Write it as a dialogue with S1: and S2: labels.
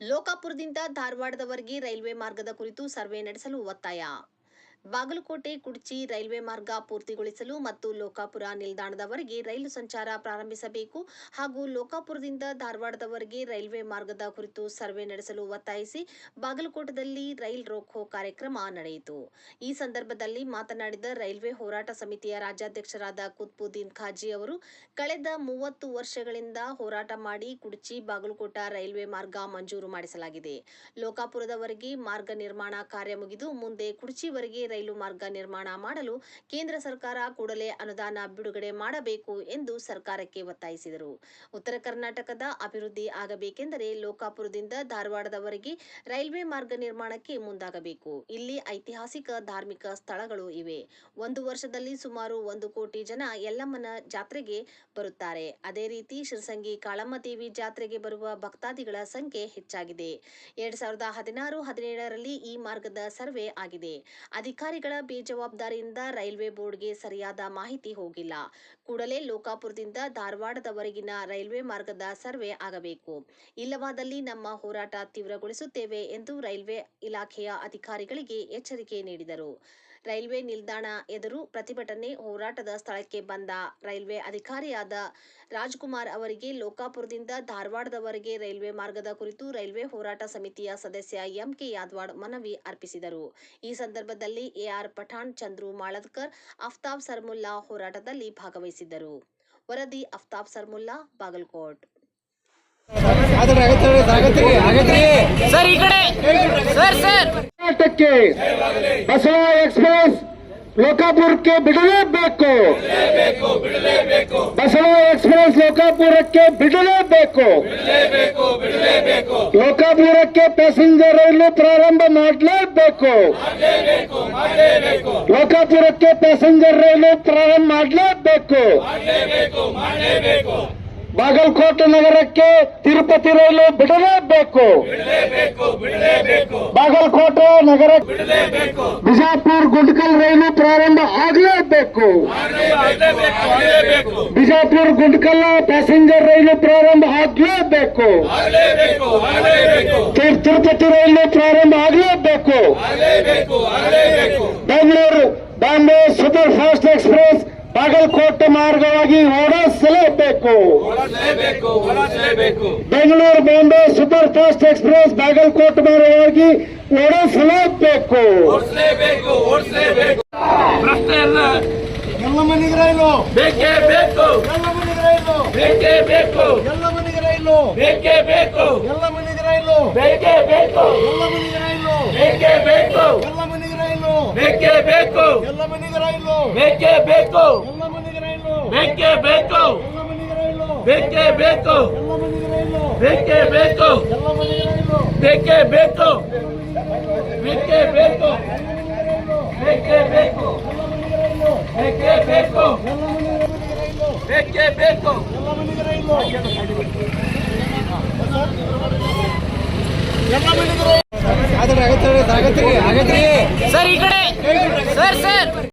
S1: ಲೋಕಾಪುರದಿಂದ ಧಾರವಾಡದವರೆಗೆ railway ಮಾರ್ಗದ ಕುರಿತು survey ನಡೆಸಲು ಒತ್ತಾಯ. ಬಾಗಲಕೋಟೆ, ಕುಡ್ಚಿ ರೈಲ್ವೆ ಮಾರ್ಗ ಪೂರ್ತಿಗೊಳಿಸಲು ಮತ್ತು ಲೋಕಾಪುರ ನಿಲ್ದಾಣದವರೆಗೆ ರೈಲು ಸಂಚಾರ ಪ್ರಾರಂಭಿಸಬೇಕು ಹಾಗೂ ಲೋಕಾಪುರದಿಂದ ಧಾರವಾಡದವರೆಗೆ ರೈಲ್ವೆ ಮಾರ್ಗದ ಕುರಿತು ಸರ್ವೆ ನಡೆಸಲು ಒತ್ತಾಯಿಸಿ ಬಾಗಲಕೋಟದಲ್ಲಿ ರೈಲ್ ರೋಕೋ ಕಾರ್ಯಕ್ರಮ ನಡೆಯಿತು. ಈ ಸಂದರ್ಭದಲ್ಲಿ ಮಾತನಾಡಿದ ರೈಲ್ವೆ ಹೋರಾಟ ಸಮಿತಿಯ ರಾಜ್ಯಾಧ್ಯಕ್ಷರಾದ ಕುತ್ಬುದ್ದೀನ್ ಖಾಜಿ ಅವರು, ಕಳೆದ ಮೂವತ್ತು ವರ್ಷಗಳಿಂದ ಹೋರಾಟ ಮಾಡಿ ಕುಡ್ಚಿ, ಬಾಗಲಕೋಟ ರೈಲ್ವೆ ಮಾರ್ಗ ಮಂಜೂರು ಮಾಡಿಸಲಾಗಿದೆ. ಲೋಕಾಪುರದವರೆಗೆ ಮಾರ್ಗ ನಿರ್ಮಾಣ ಕಾರ್ಯ ಮುಗಿದು ಮುಂದೆ ಕುಡ್ಚಿವರೆಗೆ ರೈಲು ಮಾರ್ಗ ನಿರ್ಮಾಣ ಮಾಡಲು ಕೇಂದ್ರ ಸರ್ಕಾರ ಕೂಡಲೇ ಅನುದಾನ ಬಿಡುಗಡೆ ಮಾಡಬೇಕು ಎಂದು ಸರ್ಕಾರಕ್ಕೆ ಒತ್ತಾಯಿಸಿದರು. ಉತ್ತರ ಕರ್ನಾಟಕದ ಅಭಿವೃದ್ಧಿ ಆಗಬೇಕೆಂದರೆ ಲೋಕಾಪುರದಿಂದ ಧಾರವಾಡದವರೆಗೆ ರೈಲ್ವೆ ಮಾರ್ಗ ನಿರ್ಮಾಣಕ್ಕೆ ಮುಂದಾಗಬೇಕು. ಇಲ್ಲಿ ಐತಿಹಾಸಿಕ ಧಾರ್ಮಿಕ ಸ್ಥಳಗಳು ಇವೆ. ಒಂದು ವರ್ಷದಲ್ಲಿ ಸುಮಾರು ಒಂದು ಕೋಟಿ ಜನ ಯಲ್ಲಮ್ಮನ ಜಾತ್ರೆಗೆ ಬರುತ್ತಾರೆ. ಅದೇ ರೀತಿ ಶಿರಸಂಗಿ ಕಾಳಮ್ಮ ದೇವಿ ಜಾತ್ರೆಗೆ ಬರುವ ಭಕ್ತಾದಿಗಳ ಸಂಖ್ಯೆ ಹೆಚ್ಚಾಗಿದೆ. ಎರಡ್ ಸಾವಿರದ ಹದಿನಾರು, ಹದಿನೇಳರಲ್ಲಿ ಈ ಮಾರ್ಗದ ಸರ್ವೆ ಆಗಿದೆ. ಅಧಿಕಾರಿಗಳ ಬೇಜವಾಬ್ದಾರಿಯಿಂದ ರೈಲ್ವೆ ಬೋರ್ಡ್ಗೆ ಸರಿಯಾದ ಮಾಹಿತಿ ಹೋಗಿಲ್ಲ. ಕೂಡಲೇ ಲೋಕಾಪುರದಿಂದ ಧಾರವಾಡದವರೆಗಿನ ರೈಲ್ವೆ ಮಾರ್ಗದ ಸರ್ವೆ ಆಗಬೇಕು. ಇಲ್ಲವಾದಲ್ಲಿ ನಮ್ಮ ಹೋರಾಟ ತೀವ್ರಗೊಳಿಸುತ್ತೇವೆ ಎಂದು ರೈಲ್ವೆ ಇಲಾಖೆಯ ಅಧಿಕಾರಿಗಳಿಗೆ ಎಚ್ಚರಿಕೆ ನೀಡಿದರು. ರೈಲ್ವೆ ನಿಲ್ದಾಣ ಎದುರು ಪ್ರತಿಭಟನೆ ಹೋರಾಟದ ಸ್ಥಳಕ್ಕೆ ಬಂದ ರೈಲ್ವೆ ಅಧಿಕಾರಿಯಾದ ರಾಜ್ಕುಮಾರ್ ಅವರಿಗೆ ಲೋಕಾಪುರದಿಂದ ಧಾರವಾಡದವರೆಗೆ ರೈಲ್ವೆ ಮಾರ್ಗದ ಕುರಿತು ರೈಲ್ವೆ ಹೋರಾಟ ಸಮಿತಿಯ ಸದಸ್ಯ ಎಂಕೆ ಯಾದವಾಡ್ ಮನವಿ ಅರ್ಪಿಸಿದರು. ಈ ಸಂದರ್ಭದಲ್ಲಿ ಎಆರ್ ಪಠಾಣ್, ಚಂದ್ರು ಮಾಳದ್ಕರ್, ಅಫ್ತಾಬ್ ಸರ್ಮುಲ್ಲಾ ಹೋರಾಟದಲ್ಲಿ ಭಾಗವಹಿಸಿದ್ದರು. ವರದಿ ಅಫ್ತಾಬ್ ಸರ್ಮುಲ್ಲಾ, ಬಾಗಲಕೋಟ್.
S2: ಸರ್, ಈ ಕಡೆ, ಸರ್ ಸರ್.
S3: ಕರ್ನಾಟಕಕ್ಕೆ ಬಸವ ಎಕ್ಸ್ಪ್ರೆಸ್ ಲೋಕಾಪುರಕ್ಕೆ ಬಿಡಲೇಬೇಕು. ಬಸವ ಎಕ್ಸ್ಪ್ರೆಸ್ ಲೋಕಾಪುರಕ್ಕೆ ಬಿಡಲೇಬೇಕು. ಲೋಕಾಪುರಕ್ಕೆ ಪ್ಯಾಸೆಂಜರ್ ರೈಲು ಪ್ರಾರಂಭ ಮಾಡಲೇಬೇಕು. ಲೋಕಾಪುರಕ್ಕೆ ಪ್ಯಾಸೆಂಜರ್ ರೈಲು ಪ್ರಾರಂಭ ಮಾಡಲೇಬೇಕು. ಬಾಗಲಕೋಟೆ ನಗರಕ್ಕೆ ತಿರುಪತಿ ರೈಲು ಬಿಡಲೇಬೇಕು. ಬಾಗಲಕೋಟೆ ನಗರ ಬಿಜಾಪುರ್ ಗುಂಡ್ಕಲ್ ರೈಲು ಪ್ರಾರಂಭ ಆಗಲೇಬೇಕು. ಬಿಜಾಪುರ್ ಗುಂಡ್ಕಲ್ ಪ್ಯಾಸೆಂಜರ್ ರೈಲು ಪ್ರಾರಂಭ ಆಗಲೇಬೇಕು. ತಿರ್- ತಿರುಪತಿ ರೈಲು ಪ್ರಾರಂಭ ಆಗಲೇಬೇಕು. Bengaluru Bombay super fast express Bagalkot ಮಾರ್ಗವಾಗಿ ಓಡಿಸಲೇಬೇಕು Bengaluru Bombay super fast express Bagalkot ಮಾರ್ಗವಾಗಿ ಓಡಿಸಲೇಬೇಕು ಎಲ್ಲ ಮನೆಗೆ ರೈಲು.
S2: ಬೇಕೇ ಬೇಕು.
S3: ಎಲ್ಲ ಮನೆಗೆ ರೈಲು.
S2: ಬೇಕೇ ಬೇಕು.
S3: ಎಲ್ಲ ಮನೆಗೆ ರೈಲು.
S2: ಬೇಕೇ ಬೇಕು.
S3: ಎಲ್ಲ ಮನೆಗೆ ರೈಲು.
S2: ಬೇಕೇ ಬೇಕು.
S3: ಎಲ್ಲ ಮನೆಗೆ ರೈಲು.
S2: ಬೇಕೇ ಬೇಕು.
S3: ಎಲ್ಲ ಮನೆಗೆ ರೈಲು
S2: ಬೇಕೇ ಬೇಕು
S3: ಎಲ್ಲ ಮನೆಗೆ ರೈಲು
S2: ಬೇಕೇ ಬೇಕು
S3: ಎಲ್ಲ ಮನೆಗೆ ರೈಲು
S2: ಬೇಕೇ ಬೇಕು
S3: ಎಲ್ಲ ಮನೆಗೆ ರೈಲು
S2: ಬೇಕೇ ಬೇಕು
S3: ಎಲ್ಲ ಮನೆಗೆ ರೈಲು
S2: ಬೇಕೇ ಬೇಕು
S3: ಎಲ್ಲ ಮನೆಗೆ ರೈಲು
S2: ಬೇಕೇ ಬೇಕು ಬೇಕೇ ಬೇಕು ಬೇಕೇ ಬೇಕು ಬೇಕೇ ಬೇಕು ಬೇಕೇ ಬೇಕು
S3: ಎಲ್ಲ ಮನೆಗೆ ರೈಲು ಎಲ್ಲ ಮನೆಗೆ ರೈಲು
S2: ಸರ್ ಈ సార్ సార్